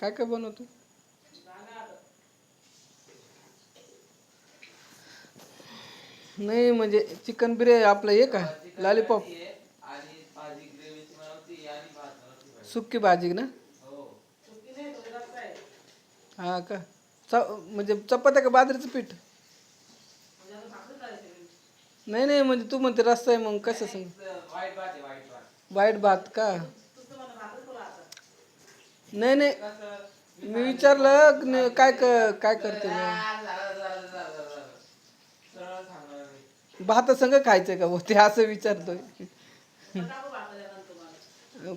काय काय बनवतो? नाही म्हणजे चिकन बिर्याणी आपलं हे का? लॉलीपॉप. आणि भाजी ना? हो का? च म्हणजे चपात्या का बाजरीचं पीठ? नाही नाही म्हणजे तू म्हणते रस्ता आहे मग कसं सांग वाईट भात का? नाही नाही मी विचारलं काय क- काय करते मग? झालं संग खायचंय का भाऊ? ते असं विचारतोय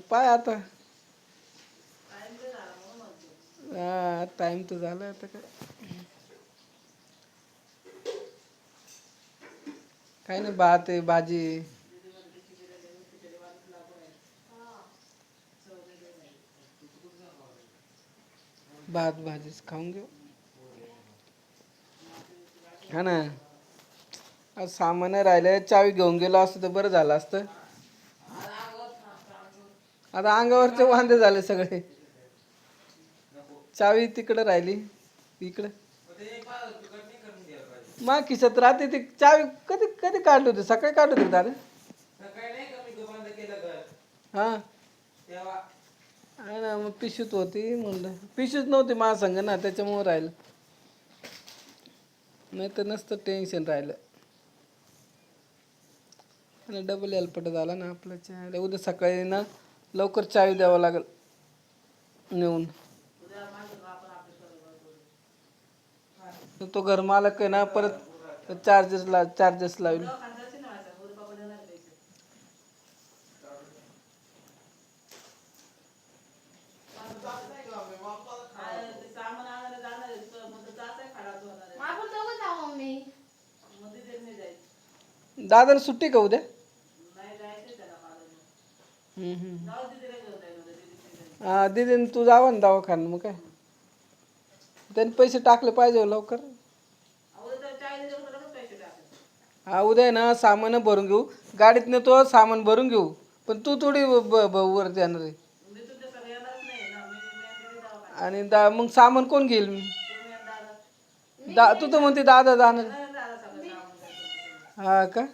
पाय आता हा टाइम तर झाला आता काय काय नाही भात आहे भाजी आहे. भात भाजीच खाऊन घेऊ. हा ना. आज सामान राहिलं चावी घेऊन गेलो असतं तर बरं झालं असतं. आता अंगावरचे वांदे झाले सगळे. चावी तिकडं राहिली इकडं. मग खिशात राहते ती चावी कधी कधी काढली होती? सकाळी काढली होती दादा? हा. तेव्हा आहे ना मग पिशूत होती म्हणलं पिशूच नव्हती माझ्या संग ना त्याच्यामुळं राहिलं. नाही तर नसतं टेन्शन राहिलं. आणि डबल एलपट झाला ना आपला चहा उद्या सकाळी ना लवकर चावी द्यावा लागेल. नेऊन. तो घर मालक आहे ना परत चार्जेस ला चार्जेस लावेल दादाला सुट्टी का उद्या. हा दीदीने तू जावा ना दवाखान्यात मग काय? त्यांनी पैसे टाकले पाहिजे हो लवकर. हा उद्या ना सामान भरून घेऊ. गाडीत नेतो सामान भरून घेऊ. पण तू थोडी ब- ब- वर जाणार आहे. आणि दा मग सामान कोण घेईल? मी. दा तू तर म्हणते दादा जाणार हा का?